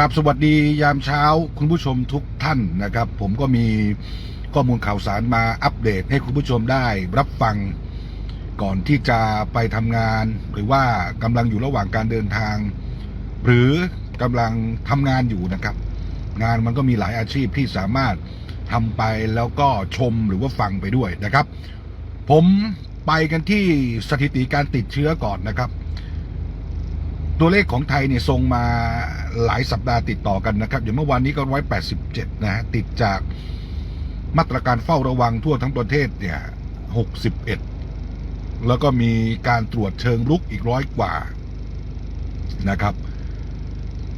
ครับสวัสดียามเช้าคุณผู้ชมทุกท่านนะครับ ผมก็มีข้อมูลข่าวสารมาอัปเดตให้คุณผู้ชมได้รับฟังก่อนที่จะไปทำงาน หรือว่ากำลังอยู่ระหว่างการเดินทาง หรือกำลังทำงานอยู่นะครับ งานมันก็มีหลายอาชีพที่สามารถทำไปแล้วก็ชมหรือว่าฟังไปด้วยนะครับ ผมไปกันที่สถิติการติดเชื้อก่อนนะครับ ตัวเลขของไทยเนี่ยทรงมาหลายสัปดาห์ติดต่อกันนะครับ อย่างเมื่อวานนี้ก็ร้อยแปดสิบเจ็ดนะฮะติดจากมาตรการเฝ้าระวังทั่วทั้งประเทศเนี่ยหกสิบเอ็ดแล้วก็มีการตรวจเชิงรุกอีกร้อยกว่านะครับ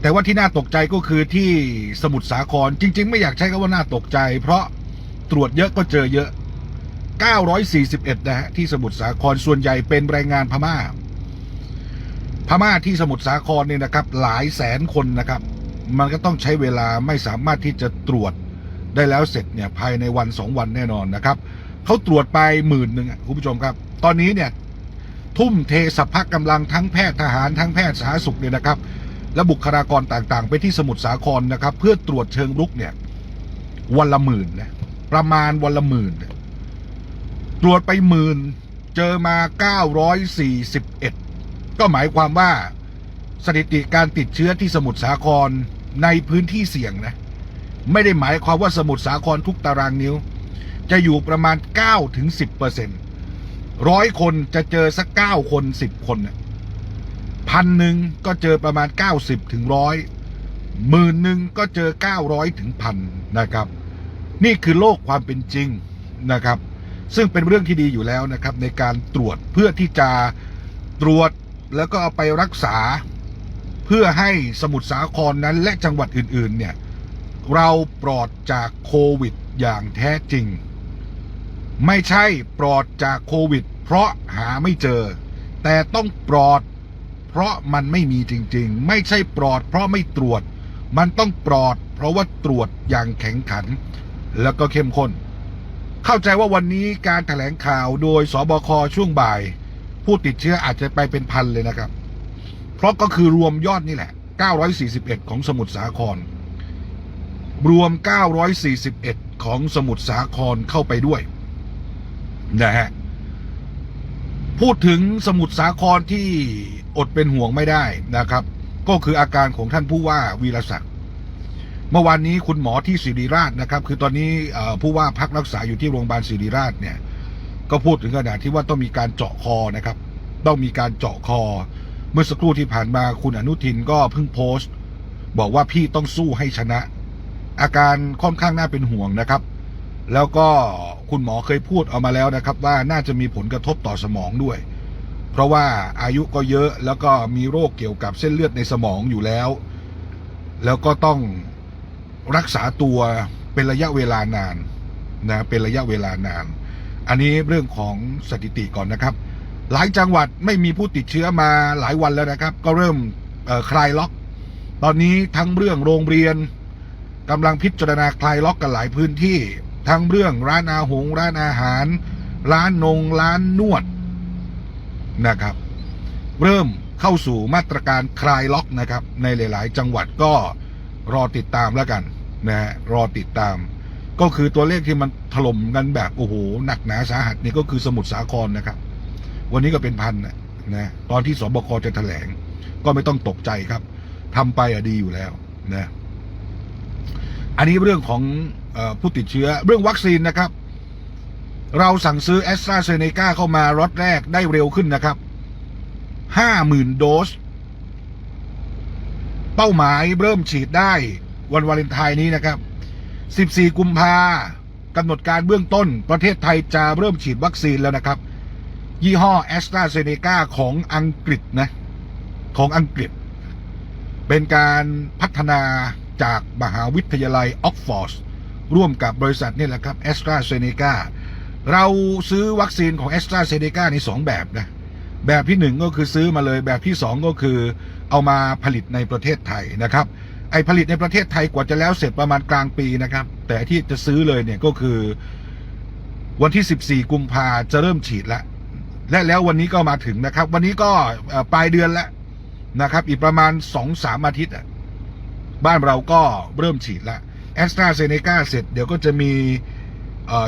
แต่ว่าที่น่าตกใจก็คือที่สมุทรสาครจริง ๆ ไม่อยากใช้คำว่าน่าตกใจ เพราะตรวจเยอะก็เจอเยอะ 941 นะฮะที่สมุทรสาครส่วนใหญ่เป็นแรงงานพม่า พม่าที่สมุทรสาครเนี่ยนะครับ หลายแสนคนนะครับ มันก็ต้องใช้เวลาไม่สามารถที่จะตรวจได้แล้วเสร็จเนี่ยภายในวันสองวันแน่นอนนะครับเขาตรวจไปหมื่นหนึ่งคุณผู้ชมครับ ตอนนี้เนี่ยทุ่มเทสัพพะกำลังทั้งแพทย์ทหารทั้งแพทย์สาธารณสุขเนี่ยนะครับ และบุคลากรต่างๆ ไปที่สมุทรสาครนะครับ เพื่อตรวจเชิงรุกเนี่ยวันละหมื่นนะประมาณวันละหมื่นตรวจไปหมื่นเจอมา 941 ก็หมายความว่าสถิติการติดเชื้อที่สมุทรสาครในพื้นที่เสี่ยงนะ ไม่ได้หมายความว่าสมุทรสาครทุกตารางนิ้ว จะอยู่ประมาณ 9 ถึง 10เปอร์เซ็นต์ร้อยคนจะเจอสัก 9 คน 10 คนนะพันหนึ่งก็เจอประมาณ 90 ถึงร้อยหมื่นหนึ่งก็เจอ 900 ถึงพันนะครับ นี่คือโลกความเป็นจริงนะครับ ซึ่งเป็นเรื่องที่ดีอยู่แล้วนะครับ ในการตรวจเพื่อที่จะตรวจ แล้วก็เอาไปรักษาเพื่อให้สมุทรสาครนั้นและจังหวัดอื่น ๆ เนี่ย เราปลอดจากโควิดอย่างแท้จริง ไม่ใช่ปลอดจากโควิด เพราะหาไม่เจอ แต่ต้องปลอด เพราะมันไม่มีจริง ๆ ไม่ใช่ปลอด เพราะไม่ตรวจ มันต้องปลอด เพราะว่าตรวจอย่างแข็งขัน แล้วก็เข้มข้นเข้าใจว่าวันนี้การแถลงข่าวโดยสบคช่วงบ่าย ผู้ติดเชื้ออาจจะไปเป็นพันเลยนะครับ เพราะก็คือรวมยอดนี่แหละ 941 ของสมุทรสาคร รวม 941 ของสมุทรสาครเข้าไปด้วยนะฮะพูดถึงสมุทรสาครที่อดเป็นห่วงไม่ได้นะครับ ก็คืออาการของท่านผู้ว่าวีรศักดิ์เมื่อวานนี้คุณหมอที่ศิริราชนะครับ คือตอนนี้ผู้ว่าพักรักษาอยู่ที่โรงพยาบาลศิริราชเนี่ย ก็พูดถึงขนาดที่ว่าต้องมีการเจาะคอนะครับ ต้องมีการเจาะคอ เมื่อสักครู่ที่ผ่านมาคุณอนุทินก็เพิ่งโพสต์ บอกว่าพี่ต้องสู้ให้ชนะ อาการค่อนข้างน่าเป็นห่วงนะครับ แล้วก็คุณหมอเคยพูดเอามาแล้วนะครับ ว่าน่าจะมีผลกระทบต่อสมองด้วย เพราะว่าอายุก็เยอะแล้วก็มีโรคเกี่ยวกับเส้นเลือดในสมองอยู่แล้ว แล้วก็ต้องรักษาตัวเป็นระยะเวลานานนะเป็นระยะเวลานาน อันนี้เรื่องของสถิติก่อนนะครับ หลายจังหวัดไม่มีผู้ติดเชื้อมาหลายวันแล้วนะครับ ก็เริ่มคลายล็อก ตอนนี้ทั้งเรื่องโรงเรียนกำลังพิจารณาคลายล็อกกันหลายพื้นที่ ทั้งเรื่องร้านอาหงร้านอาหาร ร้านนงร้านนวดนะครับ เริ่มเข้าสู่มาตรการคลายล็อกนะครับ ในหลาย ๆ จังหวัดก็รอติดตามแล้วกันนะฮะรอติดตาม ก็คือตัวเลขที่มันถล่มกันแบบโอ้โหหนักหนาสาหัสนี่ก็คือสมุทรสาครนะครับ วันนี้ก็เป็นพันนะนะตอนที่สบคจะแถลง ก็ไม่ต้องตกใจครับทำไปอะดีอยู่แล้วนะอันนี้เรื่องของออผู้ติดเชื้อเรื่องวัคซีนนะครับ เราสั่งซื้อแอสตราเซเนกาเข้ามาล็อตแรกได้เร็วขึ้นนะครับห้าหมื่นโดส เป้าหมายเริ่มฉีดได้วันวาเลนไทน์นี้นะครับ 14 กุมภากำหนดการเบื้องต้น ประเทศไทยจะเริ่มฉีดวัคซีนแล้วนะครับ ยี่ห้อแอสตราเซเนกาของอังกฤษนะ ของอังกฤษ เป็นการพัฒนาจากมหาวิทยาลัยออกฟอร์ดร่วมกับบริษัทนี่แหละครับแอสตราเซเนกาเราซื้อวัคซีนของแอสตราเซเนกาในสองแบบนะ แบบที่หนึ่งก็คือซื้อมาเลยแบบที่สองก็คือเอามาผลิตในประเทศไทยนะครับ ไอผลิตในประเทศไทยกว่าจะแล้วเสร็จประมาณกลางปีนะครับ แต่ที่จะซื้อเลยเนี่ยก็คือ วันที่ 14 กุมภาจะเริ่มฉีดแล้วและแล้ววันนี้ก็มาถึงนะครับ วันนี้ก็ปลายเดือนแล้วนะครับ อีกประมาณ 2-3 อาทิตย์บ้านเราก็เริ่มฉีดแล้วแอสตราเซเนกาเสร็จเดี๋ยวก็จะมี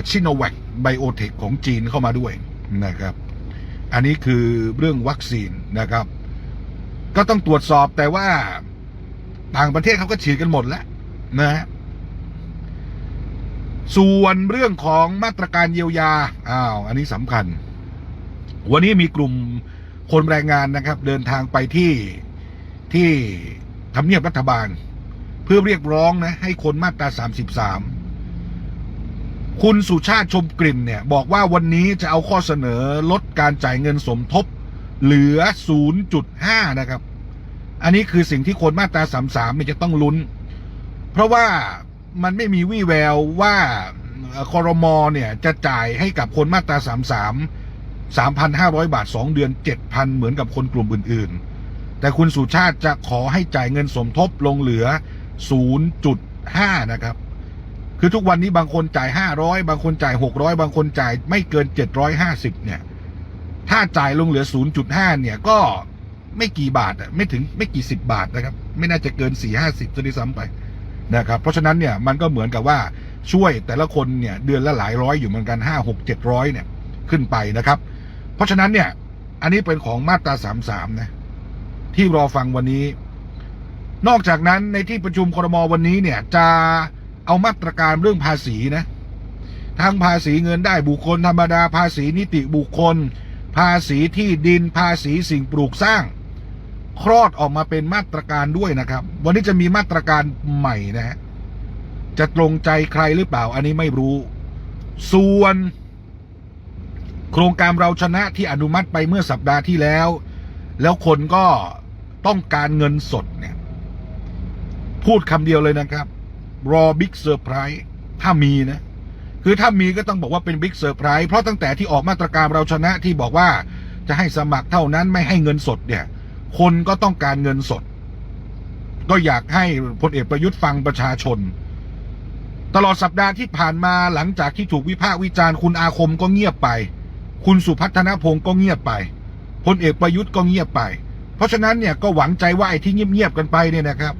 ชิโนแวคไบโอเทคของจีนเข้ามาด้วยนะครับ อันนี้คือเรื่องวัคซีนนะครับ ก็ต้องตรวจสอบแต่ว่า ต่างประเทศเขาก็ฉีดกันหมดแล้วนะฮะส่วนเรื่องของมาตรการเยียวยาอ้าวอันนี้สำคัญ วันนี้มีกลุ่มคนแรงงานนะครับ เดินทางไปที่ที่ทำเนียบรัฐบาล เพื่อเรียกร้องนะ ให้คนมาตรา 33 คุณสุชาติชมกลิ่นเนี่ย บอกว่าวันนี้จะเอาข้อเสนอลดการจ่ายเงินสมทบ เหลือ 0.5 นะครับ อันนี้คือสิ่งที่คนมาตรา33เนี่ยจะต้องลุ้น เพราะว่ามันไม่มีวี่แววว่าคอรมอเนี่ยจะจ่ายให้กับคนมาตรา33 3,500บาท2เดือน7,000เหมือนกับคนกลุ่มอื่น ๆ แต่คุณสุชาติจะขอให้จ่ายเงินสมทบลงเหลือ0.5นย์จุดห้านะครับ คือทุกวันนี้บางคนจ่าย500บางคนจ่าย600บางคนจ่ายไม่เกิน750เนี่ย ถ้าจ่ายลงเหลือ0.5เนี่ยก็ ไม่กี่บาทอะไม่ถึงไม่กี่สิบบาทนะครับ ไม่น่าจะเกิน4 50จะได้ซ้ำไปนะครับเพราะฉะนั้นเนี่ยมันก็เหมือนกับว่าช่วยแต่ละคนเนี่ยเดือนละหลายร้อยอยู่เหมือนกัน5 6 700เจ็ดร้อยเนี่ยขึ้นไปนะครับ เพราะฉะนั้นเนี่ย อันนี้เป็นของมาตรา33นะที่รอฟังวันนี้ นอกจากนั้นในที่ประชุมครมวันนี้เนี่ย จะเอามาตรการเรื่องภาษีนะทั้งภาษีเงินได้บุคคลธรรมดาภาษีนิติบุคคล ภาษีที่ดินภาษีสิ่งปลูกสร้าง คลอดออกมาเป็นมาตรการด้วยนะครับ วันนี้จะมีมาตรการใหม่นะฮะจะตรงใจใครหรือเปล่า อันนี้ไม่รู้ ส่วน โครงการเราชนะที่อนุมัติไปเมื่อสัปดาห์ที่แล้ว แล้วคนก็ต้องการเงินสดเนี่ย พูดคำเดียวเลยนะครับ รอบิ๊กเซอร์ไพรส์ถ้ามีนะ คือถ้ามีก็ต้องบอกว่าเป็นบิ๊กเซอร์ไพรส์เพราะตั้งแต่ที่ออกมาตรการเราชนะที่บอกว่าจะให้สมัครเท่านั้นไม่ให้เงินสดเนี่ย คนก็ต้องการเงินสด ก็อยากให้พลเอกประยุทธ์ฟังประชาชน ตลอดสัปดาห์ที่ผ่านมาหลังจากที่ถูกวิพากษ์วิจารณ์คุณอาคมก็เงียบไป คุณสุพัฒนพงศ์ก็เงียบไปพลเอกประยุทธ์ก็เงียบไป เพราะฉะนั้นเนี่ยก็หวังใจว่าไอ้ที่เงียบๆกันไปเนี่ยนะครับ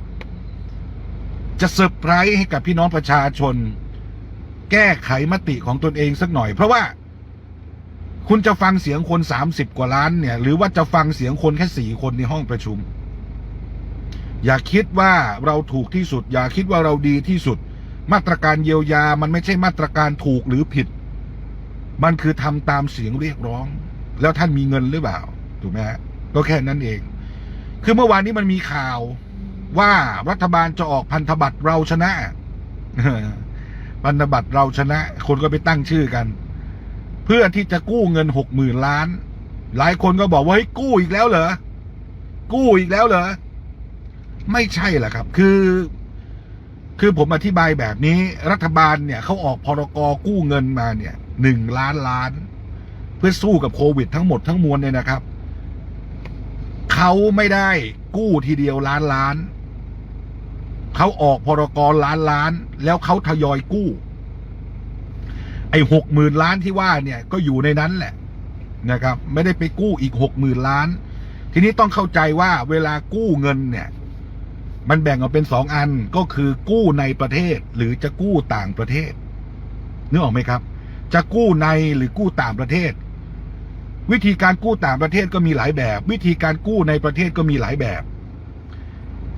จะเซอร์ไพรส์ให้กับพี่น้องประชาชน แก้ไขมติของตนเองสักหน่อย เพราะว่า คุณจะฟังเสียงคนสามสิบกว่าล้านเนี่ย หรือว่าจะฟังเสียงคนแค่สี่คนในห้องประชุม อย่าคิดว่าเราถูกที่สุด อย่าคิดว่าเราดีที่สุด มาตรการเยียวยามันไม่ใช่มาตรการถูกหรือผิด มันคือทำตามเสียงเรียกร้อง แล้วท่านมีเงินหรือเปล่าถูกไหมฮะก็แค่นั้นเอง คือเมื่อวานนี้มันมีข่าวว่ารัฐบาลจะออกพันธบัตรเราชนะพันธบัตรเราชนะ คนก็ไปตั้งชื่อกัน พื่อที่จะกู้เงินหกหมื่นล้าน หลายคนก็บอกว่าเฮ้ยกู้อีกแล้วเหรอ กู้อีกแล้วเหรอ ไม่ใช่แหละครับ คือ คือผมอธิบายแบบนี้ รัฐบาลเนี่ยเขาออกพรกกู้เงินมาเนี่ยหนึ่งล้านล้าน เพื่อสู้กับโควิดทั้งหมดทั้งมวลเนี่ยนะครับ เขาไม่ได้กู้ทีเดียวล้านล้าน เขาออกพรกล้านล้าน แล้วเขาทยอยกู้ ไอ้หกหมื่นล้านที่ว่าเนี่ยก็อยู่ในนั้นแหละนะครับ ไม่ได้ไปกู้อีกหกหมื่นล้าน ทีนี้ต้องเข้าใจว่าเวลากู้เงินเนี่ย มันแบ่งออกเป็นสองอันก็คือกู้ในประเทศหรือจะกู้ต่างประเทศนึกออกไหมครับ จะกู้ในหรือกู้ต่างประเทศ วิธีการกู้ต่างประเทศก็มีหลายแบบ วิธีการกู้ในประเทศก็มีหลายแบบ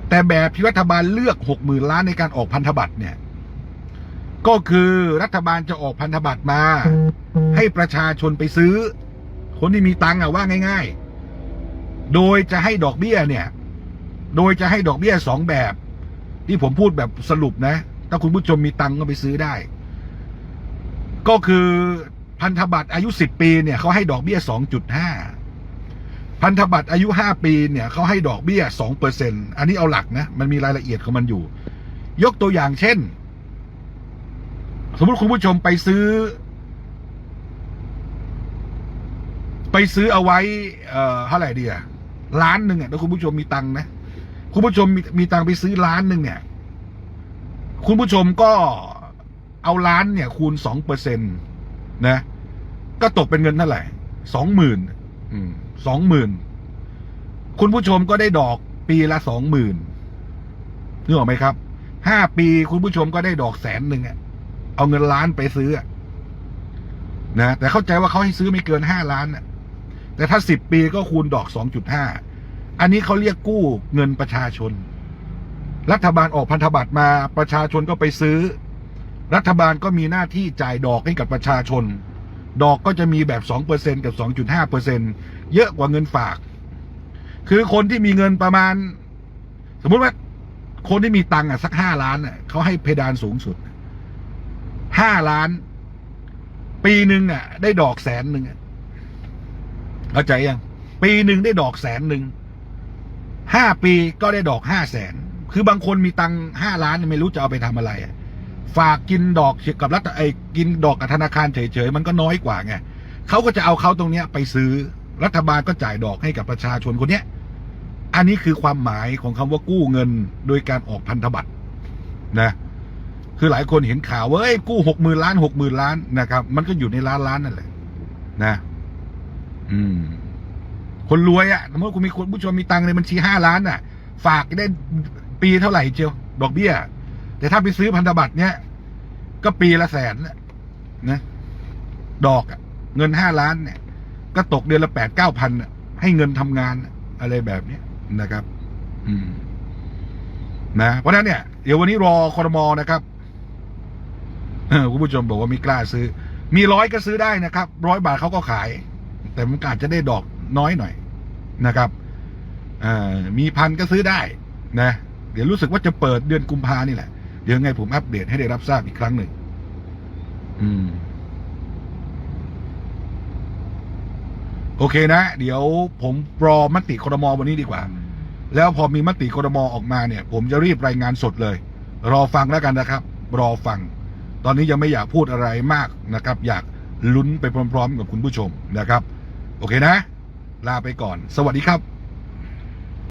แต่แบบที่รัฐบาลเลือกหกหมื่นล้านในการออกพันธบัตรเนี่ย ก็คือรัฐบาลจะออกพันธบัตรมา ให้ประชาชนไปซื้อ คนที่มีตังค์อะว่าง่าย ๆ โดยจะให้ดอกเบี้ยเนี่ย โดยจะให้ดอกเบี้ยสองแบบ ที่ผมพูดแบบสรุปนะ ถ้าคุณผู้ชมมีตังค์ก็ไปซื้อได้ ก็คือพันธบัตรอายุสิบปีเนี่ยเขาให้ดอกเบี้ยสองจุดห้าพันธบัตรอายุห้าปีเนี่ยเขาให้ดอกเบี้ยสองเปอร์เซ็นอันนี้เอาหลักนะ มันมีรายละเอียดของมันอยู่ ยกตัวอย่างเช่น สมมติคุณผู้ชมไปซื้อ ไปซื้อเอาไว้ เอ่อเท่าไหร่ดีอะล้านหนึ่งอะถ้าคุณผู้ชมมีตังค์นะ คุณผู้ชมมีมีตังค์ไปซื้อล้านหนึ่งเนี่ย คุณผู้ชมก็เอาล้านเนี่ย คูณสองเปอร์เซ็นตนะ ก็ตกเป็นเงินเท่าไหร่สองหมื่นสองหมื่นคุณผู้ชมก็ได้ดอกปีละสองหมื่นนึกออกไหมครับห้าปีคุณผู้ชมก็ได้ดอกแสนหนึ่งอะ เอาเงินล้านไปซื้อนะแต่เข้าใจว่าเขาให้ซื้อไม่เกินห้าล้านแต่ถ้าสิบปีก็คูณดอกสองจุดห้าอันนี้เขาเรียกกู้เงินประชาชน รัฐบาลออกพันธบัตรมาประชาชนก็ไปซื้อ รัฐบาลก็มีหน้าที่จ่ายดอกให้กับประชาชน ดอกก็จะมีแบบสองเปอร์เซ็นกับสองจุดห้าเปอร์เซ็นเยอะกว่าเงินฝาก คือคนที่มีเงินประมาณ สมมติว่าคนที่มีตังค์อะสักห้าล้านอะเขาให้เพดานสูงสุด ห้าล้าน ปีหนึ่งอะ ได้ดอกแสนหนึ่งเข้าใจยัง ปีหนึ่งได้ดอกแสนหนึ่งห้าปีก็ได้ดอกห้าแสน คือบางคนมีตังห้าล้านไม่รู้จะเอาไปทำอะไร ฝากกินดอกกับรัฐไอ้กินดอกกับธนาคารเฉยๆ มันก็น้อยกว่าไงเขาก็จะเอาเขาตรงเนี้ยไปซื้อรัฐบาลก็จ่ายดอกให้กับประชาชนคนเนี้ย อันนี้คือความหมายของคำว่ากู้เงินโดยการออกพันธบัตรนะ คือหลายคนเห็นข่าวว่าเอ้ยกู้หกหมื่นล้านหกหมื่นล้านนะครับ มันก็อยู่ในล้านล้านนั่นแหละ นะ อืม คนรวยอะ่ะสมมติคุณมีคนผู้ชมมีตังค์ในบัญชีห้าล้านอะ ฝากได้ปีเท่าไหร่เจียวดอกเบี้ย แต่ถ้าไปซื้อพันธบัตรเนี้ยก็ปีละแสนนะนะดอกอะเงินห้าล้านเนี่ย ก็ตกเดือนละแปดเก้าพันให้เงินทำงานอะไรแบบเนี้ยนะครับ อืม นะเพราะนั้นเนี่ยเดี๋ยววันนี้รอคอรมอนะครับ คุณผู้ชมบอกว่าไม่กล้าซื้อ มีร้อยก็ซื้อได้นะครับร้อยบาทเขาก็ขาย แต่มันก็อาจจะได้ดอกน้อยหน่อยนะครับมีพันก็ซื้อได้นะ เดี๋ยวรู้สึกว่าจะเปิดเดือนกุมภานี่แหละ เดี๋ยวไงผมอัปเดตให้ได้รับทราบอีกครั้งหนึ่งอืม โอเคนะ เดี๋ยวผมรอมติครมวันนี้ดีกว่า แล้วพอมีมติครมออกมาเนี่ย ผมจะรีบรายงานสดเลย รอฟังแล้วกันนะครับ รอฟัง ตอนนี้ยังไม่อยากพูดอะไรมากนะครับ อยากลุ้นไปพร้อม ๆ กับคุณผู้ชมนะครับ โอเคนะ ลาไปก่อน สวัสดีครับ